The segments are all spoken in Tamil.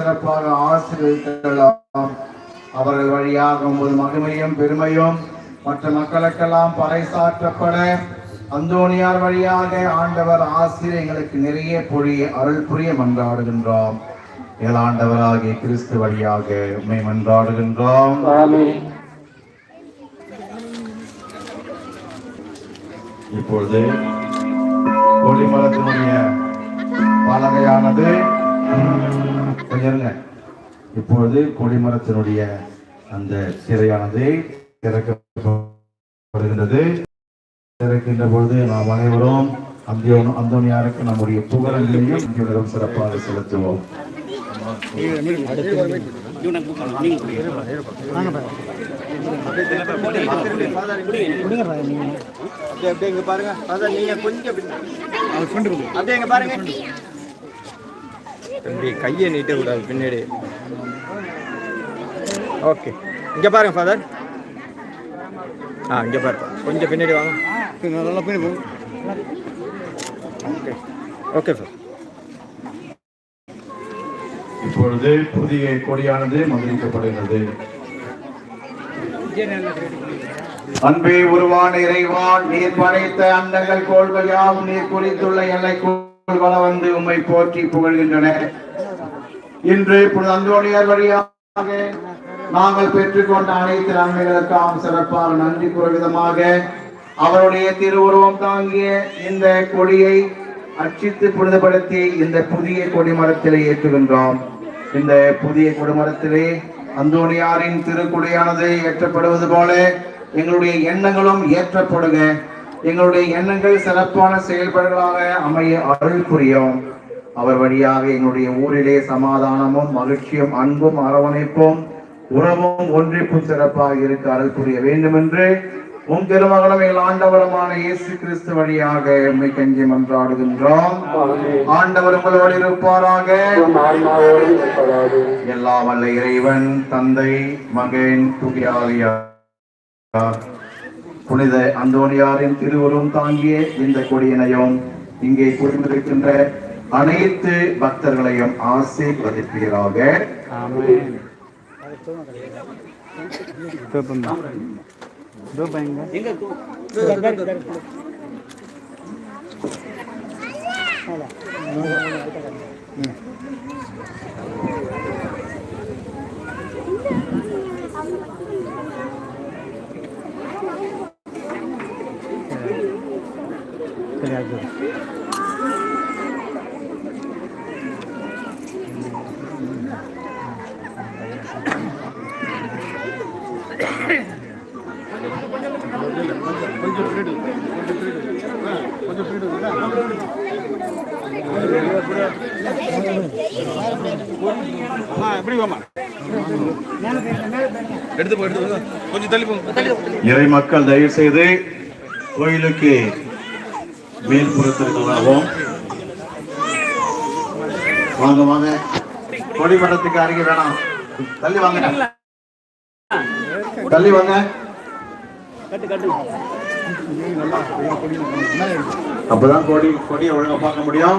சிறப்பாக ஆசீர்வதிக்கலாம் அவர்கள் வழியாக உமது மகிமையும் பெருமையும் மற்ற மக்களுக்கெல்லாம் பறைசாற்றப்பட அந்தோணியார் வழியாக ஆண்டவர் ஆசிரியர் எங்களுக்கு நிறைய பொழிய அருள் புரிய மன்றாடுகின்றோம். ஏழாண்டவராகிய கிறிஸ்து வழியாக உண்மை மன்றாடுகின்றோம். இப்பொழுது கொடிமரத்தினுடைய பலகையானது. கொஞ்சம் இருங்க. இப்பொழுது கொடிமரத்தினுடைய அந்த சிறையானது திறக்கப்படுகின்றது. திறக்கின்ற பொழுது நாம் அனைவரும் அந்த அந்தோனியாருக்கு நம்முடைய புகழங்களையும் இங்கிடம் சிறப்பாக செலுத்துவோம். அப்படியே அப்படியே இங்க பாருங்க. அதான் தம்பி கையை நீட்ட கூடாது பின்னாடி. ஓகே இங்கே பாருங்க ஃபாதர் ஆ இங்கே பாருங்க கொஞ்சம் பின்னாடி வாங்க. நல்லா பின்னாடி போங்க ஓகே ஓகே சார் இப்பொழுது புதிய கொடியானது மகிழ்க்கப்படுகிறது அன்பே உருவான இறைவான் நீர் படைத்த அண்டங்கள் கோள்கள் யாவும் நீர் குறித்துள்ள எல்லைக்குள் வள வந்து உம்மை போற்றி புகழ்கின்றன. இன்று அந்தோணியார் வழியாக நாங்கள் பெற்றுக்கொண்ட அனைத்து நன்மைகளுக்காம் சிறப்பாக நன்றி கூற விதமாக அவருடைய திருவுருவம் தாங்கிய இந்த கொடியை அச்சித்து புனிதப்படுத்தி இந்த புதிய கொடிமரத்திலே ஏற்றுகின்றோம். இந்த புதிய கொடிமரத்திலே அந்தோணியாரின் திருக்குடியானது ஏற்றப்படுவது போல எங்களுடைய எண்ணங்களும் ஏற்றப்படுக. எங்களுடைய எண்ணங்கள் சிறப்பான செயல்பாடுகளாக அமைய அருள் புரியும். அவர் வழியாக எங்களுடைய ஊரிலே சமாதானமும் மகிழ்ச்சியும் அன்பும் அரவணைப்பும் உறவும் ஒன்றிப்பும் சிறப்பாக இருக்க அருள் புரிய வேண்டும் என்று உம் திருமகனும் எங்கள் ஆண்டவரமான இயேசு கிறிஸ்து வழியாக உம்மை கஞ்சி மன்றாடுகின்றோம். ஆண்டவர் உங்களோடு இருப்பாராக. எல்லா வல்ல இறைவன் தந்தை மகன் துகியாரியார் புனித அந்தோனியாரின் திருவுருவம் தாங்கிய இந்த கொடியினையும் இங்கே குடிந்திருக்கின்ற அனைத்து பக்தர்களையும் ஆசீர்வதிப்பீராக. ஆமென். இறை மக்கள் தயவு செய்து கோயிலுக்கு மேல்புறத்திற்கு வரவும். வாங்க வாங்க. கொடிமரத்துக்கு அருகே வேணாம். தள்ளி வாங்க. தள்ளி வாங்க. அப்பதான் கொடி கொடியை ஒழுங்கா பார்க்க முடியும்.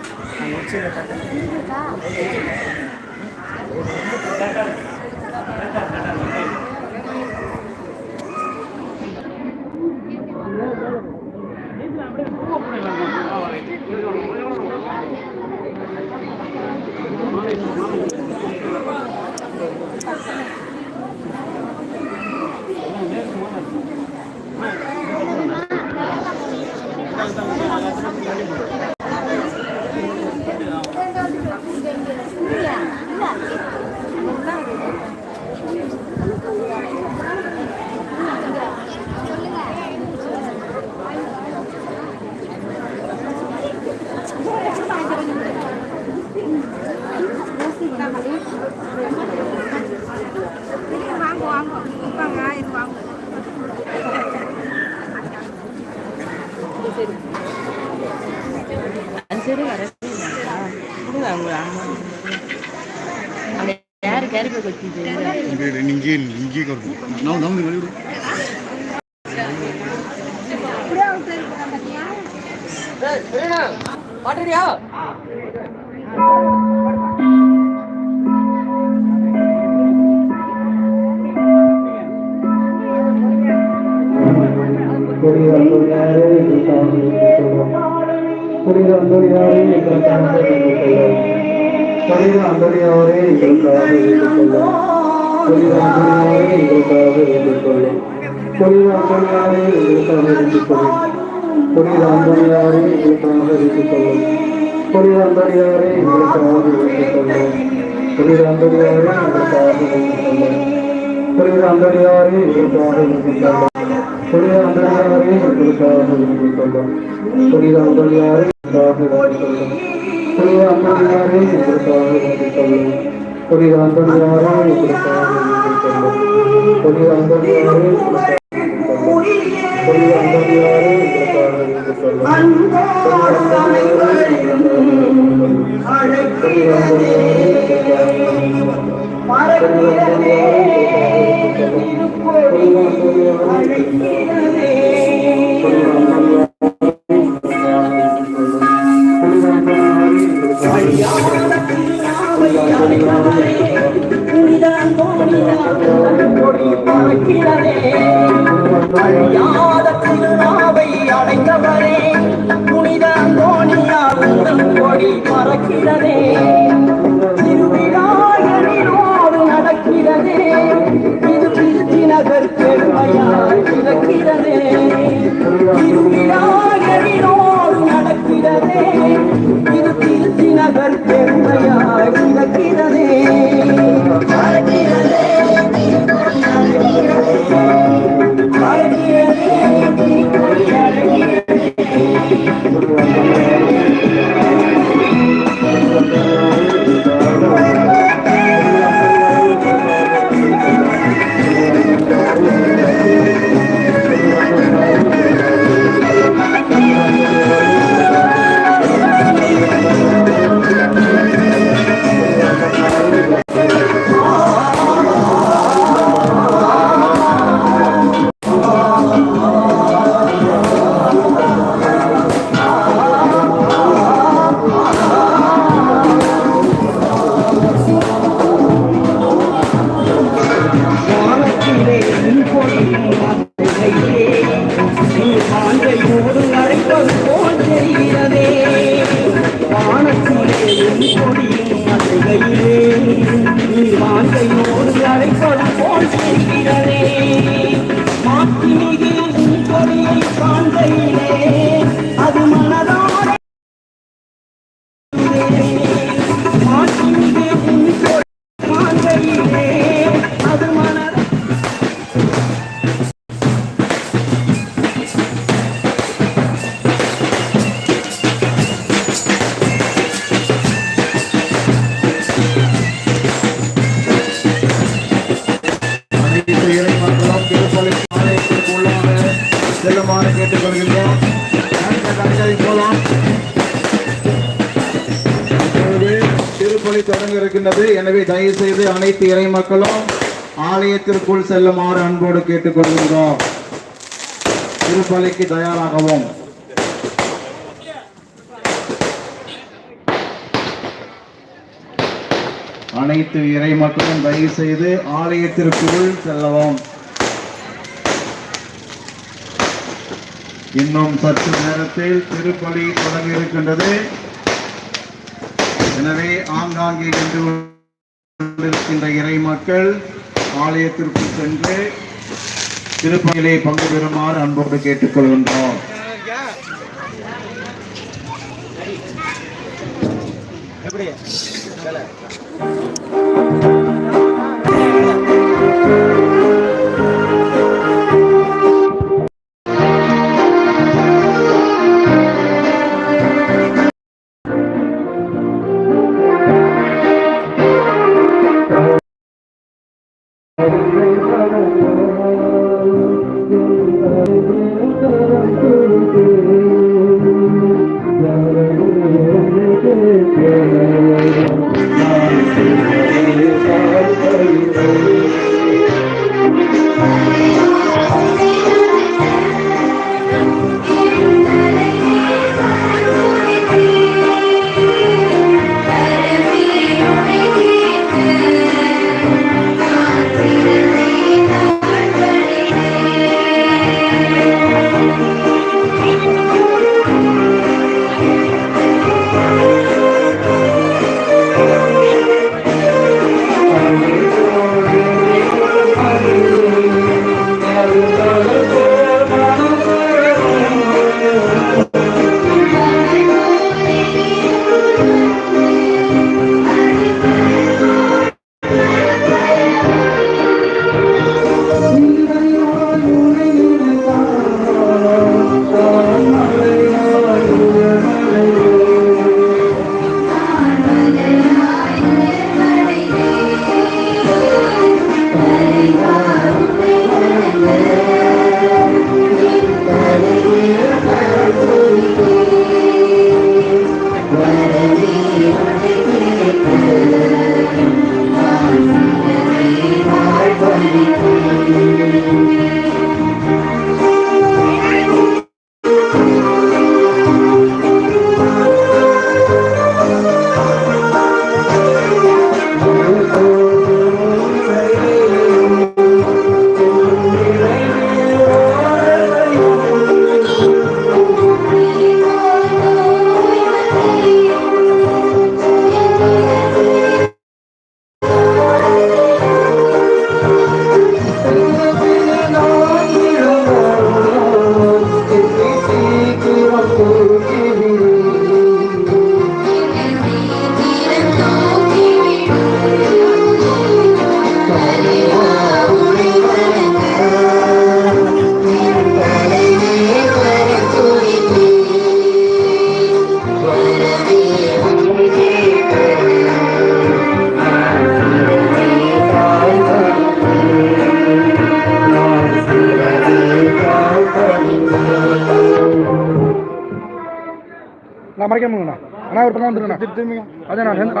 நான் இது அவங்க அம்மா. அவங்க யாரு கருப்பை கொத்திட்டு இங்கே இங்கே கருப்பு நான் நான் வெளியிடு அந்தடியாரே எங்களுக்காக வேண்டிக் கொள்ளும் புனித அந்தடியாரே எங்களுக்காக வேண்டிக் கொள்ளும் புனித அந்தடியாரே எங்களுக்காக வேண்டிக் கொள்ளும் புனித அந்தடியாரே எங்களுக்காக வேண்டிக் கொள்ளும் புனித அந்தடியாரே எங்களுக்காக வேண்டிக் கொள்ளும் புனித அந்தடியாரே எங்களுக்காக வேண்டிக் கொள்ளும் புனித அந்தடியாரே எங்களுக்காக வேண்டிக் கொள்ளும் புனித அந்தடியாரே எங்களுக்காக வேண்டிக் கொள்ளும் புனித அந்தடியாரே எங்களுக்காக வேண்டிக் கொள்ளும் புனித அந்தடியாரே எங்களுக்காக வேண்டிக் கொள்ளும் புனித அந்தடியாரே எங்களுக்காக வேண்டிக் புனித அந்தடியாரே எங்களுக்காக புனித அந்தடியாரே எங்களுக்காக வேண்டிக் புனித அந்தடியாரே எங்களுக்காக வேண்டிக் புனித எங்களுக்காக புனித எங்களுக்காக கொள்ளும் கொடி அழைக்கிறதே இருக்கின்றது. எனவே தயவு செய்து அனைத்து இறை மக்களும் ஆலயத்திற்குள் செல்லுமாறு அன்போடு கேட்டுக்கொள்கின்றோம். திருப்பலிக்கு தயாராகவும். அனைத்து இறை மக்களும் தயவு செய்து ஆலயத்திற்குள் செல்லவும். இன்னும் சற்று நேரத்தில் திருப்பலி தொடங்க இருக்கின்றது. எனவே ஆங்காங்கே நின்று கொண்டிருக்கின்ற இறை மக்கள் ஆலயத்திற்கு சென்று திருப்பலியிலே பங்கு பெறுமாறு அன்போடு கேட்டுக்கொள்கின்றோம். எப்படி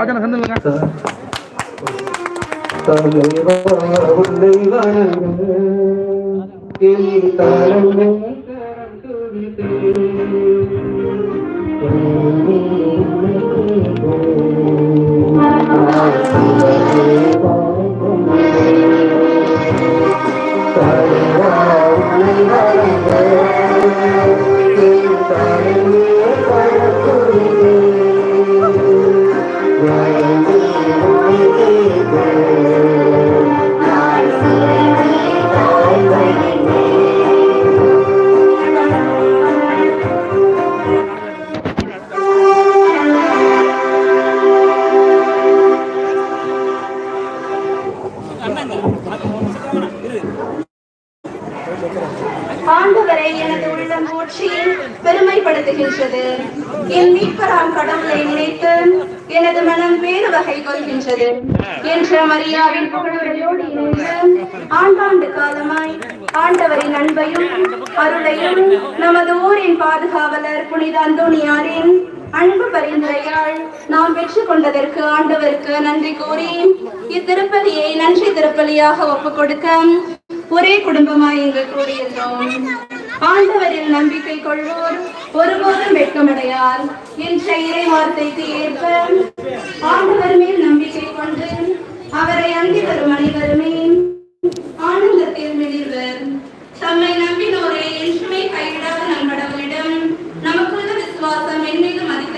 ராஜா ராஜா செந்துருங்க கொடுக்க ஒரே குடும்பமாய் இங்கு கூடியிருந்தோம். ஆண்டவரில் நம்பிக்கை கொள்வோர் ஒருபோதும் வெட்கமடையார். என்ற இறை வார்த்தைக்கு ஏற்ப ஆண்டவர் மேல் நம்பிக்கை கொண்டு அவரை அங்கி வரும் அனைவருமே ஆனந்தத்தில் மிளிர்வர் தம்மை நம்பினோரை என்றுமே கைவிடாத நம்படவரிடம் நமக்குள்ள விசுவாசம் மென்மேலும் மதிப்பு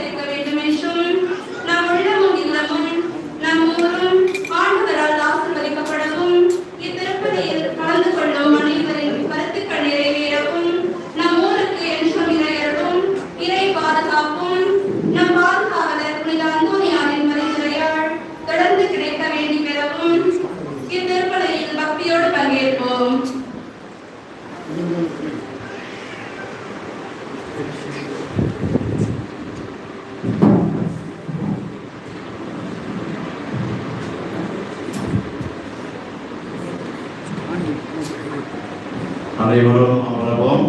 அனைவரும் அமரவும்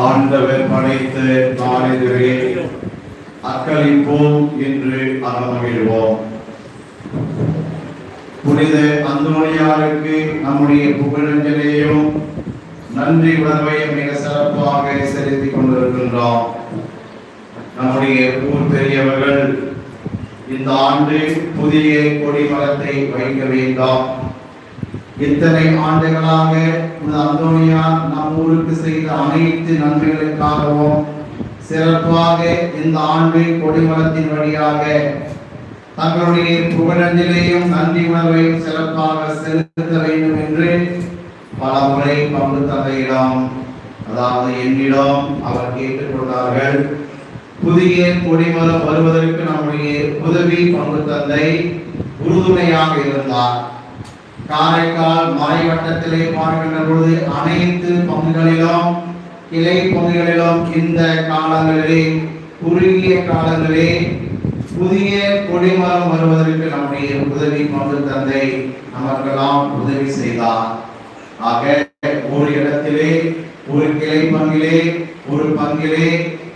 ஆண்டவர் படைத்து நாளிதழே அக்களிப்போம் என்று அறமகிழ்வோம் புனித அந்தோணியாருக்கு நம்முடைய புகழஞ்சலையும் நன்றி உணர்வையும் மிக சிறப்பாக செலுத்திக் கொண்டிருக்கின்றோம் நம்முடைய ஊர் பெரியவர்கள் இந்த ஆண்டு புதிய கொடிமரத்தை வைக்க வேண்டாம் இத்தனை ஆண்டுகளாக அந்தோனியா நம் ஊருக்கு செய்த அனைத்து நன்மைகளுக்காகவும் சிறப்பாக இந்த ஆண்டு கொடிமரத்தின் வழியாக தங்களுடைய புகழஞ்சலையும் நன்றி உணர்வையும் சிறப்பாக செலுத்த வேண்டும் என்று பல முறை பங்கு தந்தையிடம் அதாவது என்னிடம் அவர் கேட்டுக்கொண்டார்கள். புதிய கொடிமரம் வருவதற்கு நம்முடைய உதவி பங்கு தந்தை உறுதுணையாக இருந்தார். காரைக்கால் மறைவட்டத்திலே பார்க்கின்ற பொழுது அனைத்து பங்குகளிலும் கிளை பங்குகளிலும் இந்த காலங்களிலே குறுகிய காலங்களிலே புதிய கொடிமரம் வருவதற்கு நம்முடைய உதவி பங்கு தந்தை நமக்கெல்லாம் உதவி செய்தார். ஆக ஒரு இடத்திலே ஒரு கிளை பங்கிலே ஒரு பங்கிலே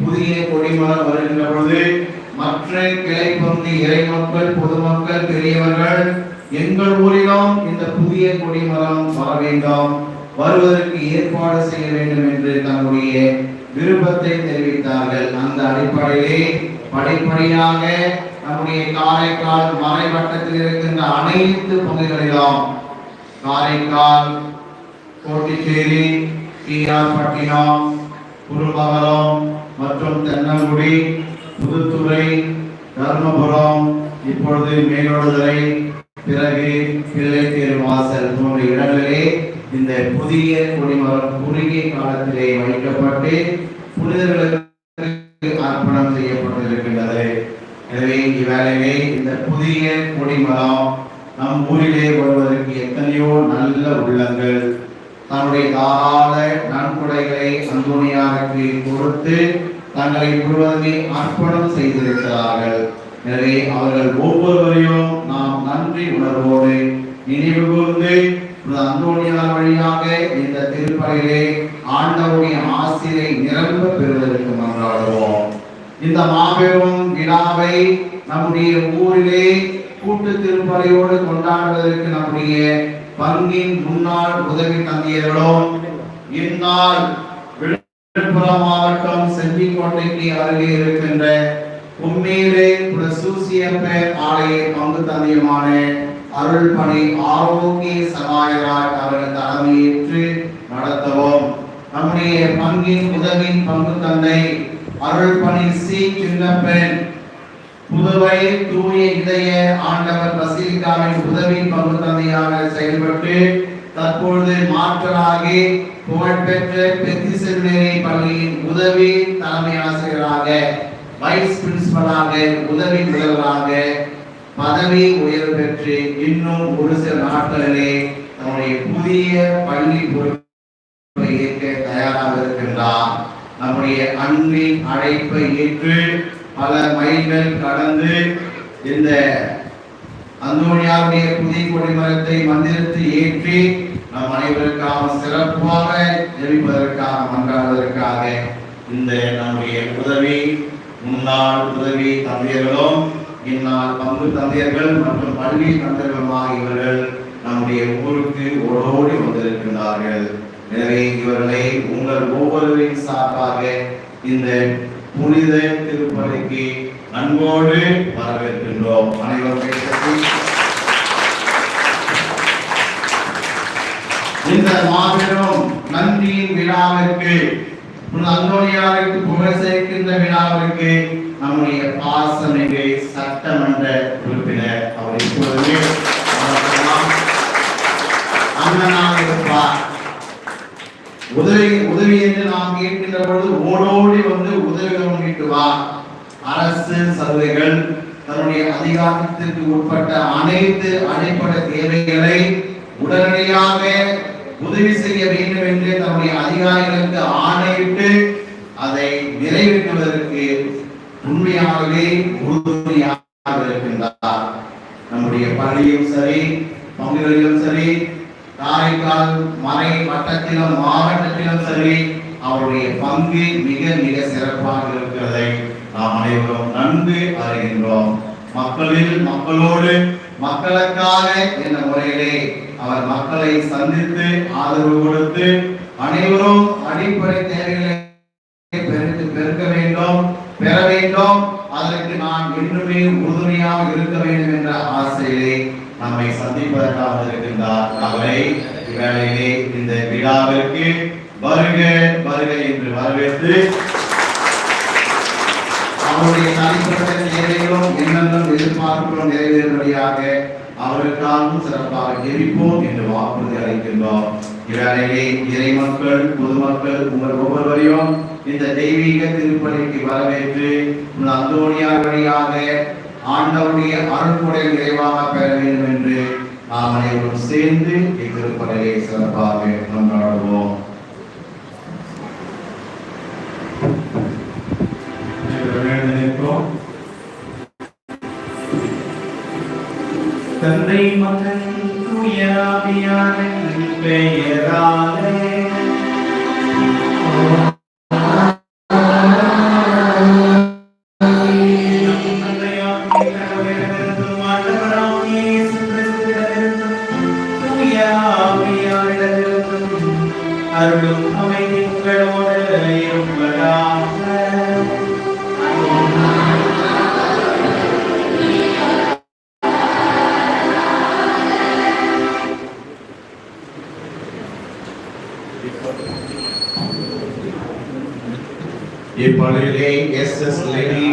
புதிய கொடிமரம் வருகின்ற பொழுது மற்ற கிளை பங்கு இறை மக்கள் பொதுமக்கள் பெரியவர்கள் எங்கள் ஊரிலும் இந்த புதிய கொடிமரம் வர வேண்டும் வருவதற்கு ஏற்பாடு செய்ய வேண்டும் என்று தன்னுடைய விருப்பத்தை தெரிவித்தார்கள். அந்த அடிப்படையிலே படிப்படியாக நம்முடைய காரைக்கால் மறைவட்டத்தில் இருக்கின்ற அனைத்து பகுதிகளிலும் காரைக்கால் கோட்டிச்சேரி பட்டினம் குருபகலம் மற்றும் தென்னங்குடி புதுத்துறை தர்மபுரம் இப்பொழுது மேலோடுதுறை பிறகு பிள்ளைத்தேர் வாசல் போன்ற இடங்களிலே இந்த புதிய குடிமரம் குறுகிய காலத்திலே வைக்கப்பட்டு புனிதர்களுக்கு அர்ப்பணம் செய்யப்பட்டிருக்கின்றது. எனவே இவ்வேளையிலே இந்த புதிய கொடிமரம் நம் ஊரிலே வருவதற்கு எத்தனையோ நல்ல உள்ளங்கள். தன்னுடைய தாராள நன்கொடைகளை அந்தோனியாருக்கு கொடுத்து தங்களை முழுவதுமே அர்ப்பணம் செய்திருக்கிறார்கள். எனவே அவர்கள் ஒவ்வொருவரையும் நாம் நன்றி உணர்வோடு நினைவு கூர்ந்து அந்தோணியார் வழியாக இந்த திருப்பறையிலே ஆண்டவருடைய ஆசிரியை நிரம்ப பெறுவதற்கு மன்றாடுவோம். இந்த மாபெரும் விழாவை நம்முடைய ஊரிலே கூட்டு திருப்பறையோடு கொண்டாடுவதற்கு நம்முடைய பங்கின் முன்னாள் உதவி தந்தியர்களும் இந்நாள் விழுப்புரம் மாவட்டம் செஞ்சிக்கோட்டைக்கு அருகே இருக்கின்ற உண்மையிலே பிரசூசியப்ப ஆலய பங்கு தந்தையுமான அருள்பணி ஆரோக்கிய சகாயராய் அவர்கள் தலைமையேற்று நடத்தவும். நம்முடைய பங்கின் உதவியின் பங்கு தந்தை அருள்பணி சி. சின்னப்பன். புதுவை தூய இதய ஆண்டவர் பசிலிக்காவின் உதவி பங்கு தந்தையாக செயல்பட்டு தற்பொழுது மாற்றலாகி புகழ்பெற்ற பெத்தி பள்ளியின் உதவி தலைமை ஆசிரியராக வைஸ் பிரின்சிபலாக உதவி முதல்வராக பதவி உயர்வு பெற்று இன்னும் ஒரு சில நாட்களிலே தன்னுடைய புதிய பள்ளி பொறுப்பை ஏற்க தயாராக இருக்கின்றார். நம்முடைய அன்பின் அழைப்பை ஏற்று பல மைல்கள் கடந்து இந்த அந்தோனியாருடைய புதிய கொடிமரத்தை மந்திரத்தை ஏற்றி நம் அனைவருக்காக சிறப்பாக ஜெபிப்பதற்காக மன்றாடுவதற்காக இந்த நம்முடைய உதவி முன்னாள் உதவி தந்தையர்களும் இந்நாள் பங்கு தந்தையர்கள் மற்றும் பள்ளி தந்தையர்களுமாக இவர்கள் நம்முடைய ஊருக்கு ஓடோடி வந்திருக்கின்றார்கள். எனவே இவர்களை உங்கள் ஒவ்வொருவரின் சார்பாக இந்த புனித திருப்பலிக்கு அன்போடு வரவேற்கின்றோம். அனைவரும் இந்த மாபெரும் நன்றியின் விழாவிற்கு புனித அந்தோனியாருக்கு புகழ் சேர்க்கின்ற விழாவிற்கு நம்முடைய பாசமிகு சட்டமன்ற உறுப்பினர் அவர் இப்பொழுது அண்ணனாக இருப்பார் உதவி உதவி என்று நாம் கேட்கின்ற பொழுது ஓடோடி வந்து உதவிகள் வா. அரசு சலுகைகள் தன்னுடைய அதிகாரத்திற்கு உட்பட்ட அனைத்து அடிப்படை தேவைகளை உடனடியாக உதவி செய்ய வேண்டும் என்று தன்னுடைய அதிகாரிகளுக்கு ஆணையிட்டு அதை நிறைவேற்றுவதற்கு உண்மையாகவே உறுதுணையாக இருக்கின்றார். நம்முடைய பள்ளியும் சரி பங்குகளிலும் சரி காரைக்கால் மறை வட்டத்திலும் மாவட்டத்திலும் சரி அவருடைய பங்கு மிக மிக சிறப்பாக இருக்கிறதை நாம் அனைவரும் நன்கு அறிகின்றோம். மக்களில் மக்களோடு மக்களுக்காக என்ற முறையிலே அவர் மக்களை சந்தித்து ஆதரவு கொடுத்து அனைவரும் அடிப்படை தேவைகளை பெருக்க பெருக்க வேண்டும் பெற வேண்டும். அதற்கு நான் என்றுமே உறுதுணையாக இருக்க வேண்டும் என்ற ஆசையிலே நம்மை சந்திப்பதற்காக இருக்கின்றார். அவரை இவ்வேளையிலே இந்த விழாவிற்கு வருக வருக என்று வரவேற்று அவருடைய தனிப்பட்ட தேவைகளும் எண்ணங்களும் எதிர்பார்ப்புகளும் நிறைவேறும்படியாக அவர்களுக்காகவும் சிறப்பாக எரிப்போம் என்று வாக்குறுதி அளிக்கின்றோம். இவ்வேளையிலே இறை மக்கள் பொதுமக்கள் உங்கள் ஒவ்வொருவரையும் இந்த தெய்வீக திருப்பணிக்கு வரவேற்று உங்கள் வழியாக ஆண்டவருடைய அருள்முறை நிறைவாக பெற வேண்டும் என்று நாம் அனைவரும் சேர்ந்து இத்திருப்பணியை சிறப்பாக கொண்டாடுவோம் எஸ் லேடி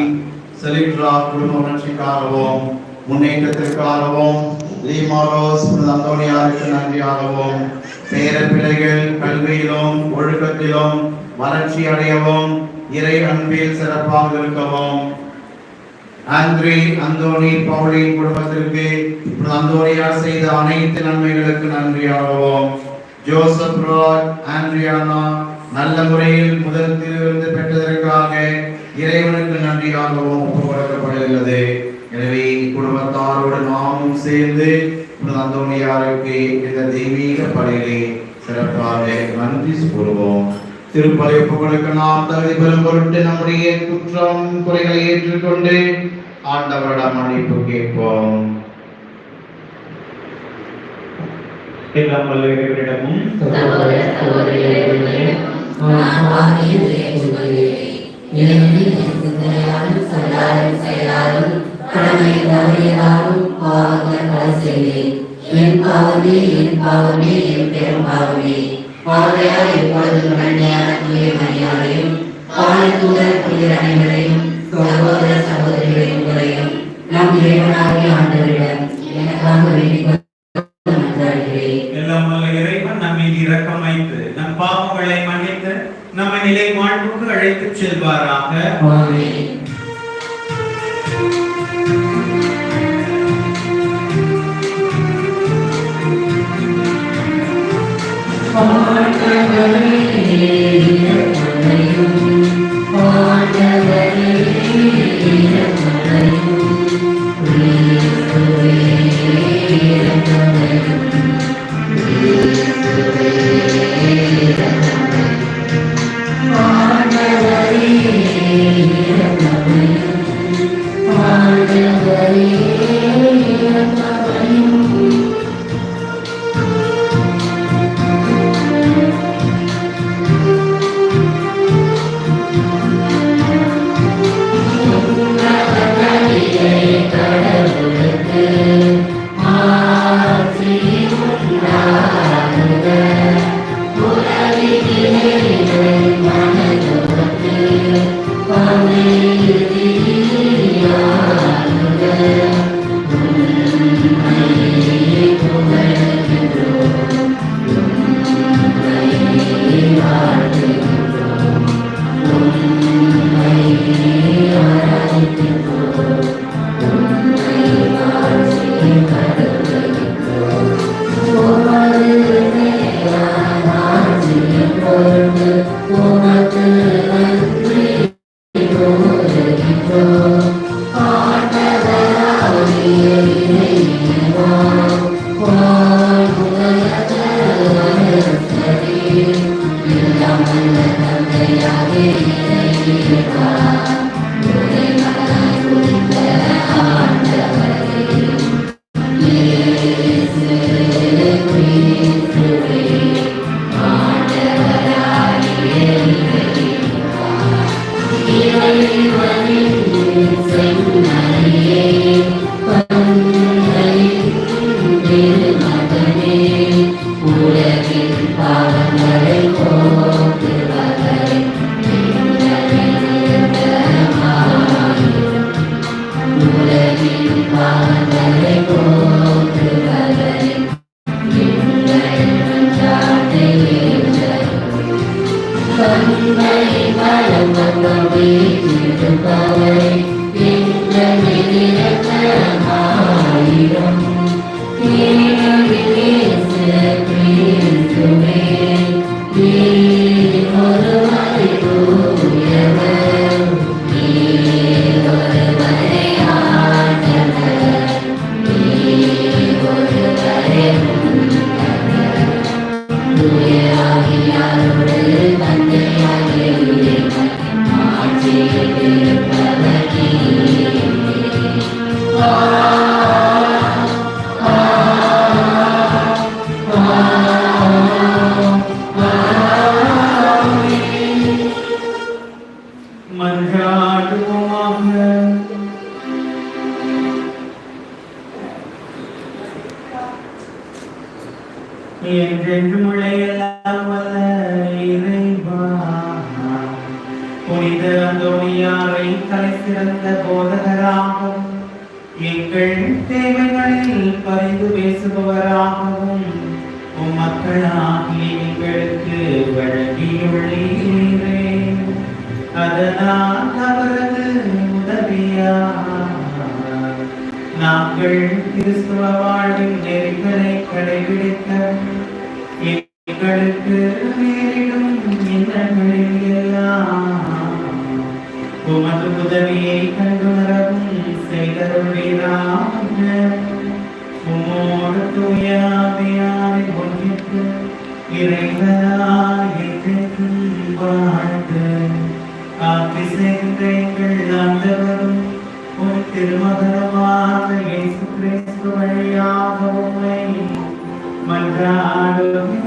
செலிட்ரா குடும்ப உணர்ச்சிக்காகவும் முன்னேற்றத்திற்காகவும் லீமாரோஸ் அந்தோனியாருக்கு நன்றியாகவும் பேர பிள்ளைகள் கல்வியிலும் ஒழுக்கத்திலும் வளர்ச்சி அடையவும் இறை அன்பில் சிறப்பாக இருக்கவும். ஆந்திரே அந்தோனி பவுலின் குடும்பத்திற்கு அந்தோனியார் செய்த அனைத்து நன்மைகளுக்கு நன்றியாகவும். ஜோசப் ராய் ஆண்ட்ரியானா நல்ல முறையில் முதல் திருவிருந்து பெற்றதற்காக இறைவனுக்கு நன்றியாகவும் ஒப்புக் கொடுக்கப்படுகிறது எனவே குடும்பத்தாரோடு நாமும் சேர்ந்து அந்தோனியாருக்கு இந்த தெய்வீக படையிலே சிறப்பாக நன்றி கூறுவோம் திருப்பலை புகழுக்கு நாம் தகுதி பெறும் பொருட்டு நம்முடைய குற்றம் குறைகளை ஏற்றுக்கொண்டு ஆண்டவரிடம் மன்னிப்பு கேட்போம் எல்லாம் வல்ல இறைவனிடமும் சகோதர சகோதரிகளே நான் பாவியின் ஏற்றுக்கொள்கிறேன் ஏனெனில் என் சிந்தனையாலும் சொல்லாலும் செயலாலும் கடமை தவறியதாலும் பாவங்கள் பல செய்தேன் என் பாவமே என் பாவமே என் பெரும் பாவமே. ஆகையால் எப்பொழுதும் கண்ணியான தூய மரியாதையும் பாலத்தூதர் புனிதர் அனைவரையும் சகோதர சகோதரிகளின் நம் இறைவனாகிய ஆண்டவரிடம் எனக்காக வேண்டிக் வாழ்வுக்கு அழைத்துச் செல்வாராக ஆமென் மன்றாடுவோமாக நாங்கள் கிறிஸ்துவ வாழ்வின் நெறிகளை கடைபிடிக்க எங்களுக்கு நேரிடும் இன்னங்களில் எல்லாம். உமது உதவியை கண்டுணரவும் செய்தருளீராக உமோடு தூயாமையாரை ஒன்றிற்கு இறைவனாய் வாழ்ந்து ஆட்சி செய்கின்ற எங்கள் ஆண்டவரும் திருமகனமான இயேசு கிறிஸ்து வழியாக உம்மை மன்றாடுகின்றோம்.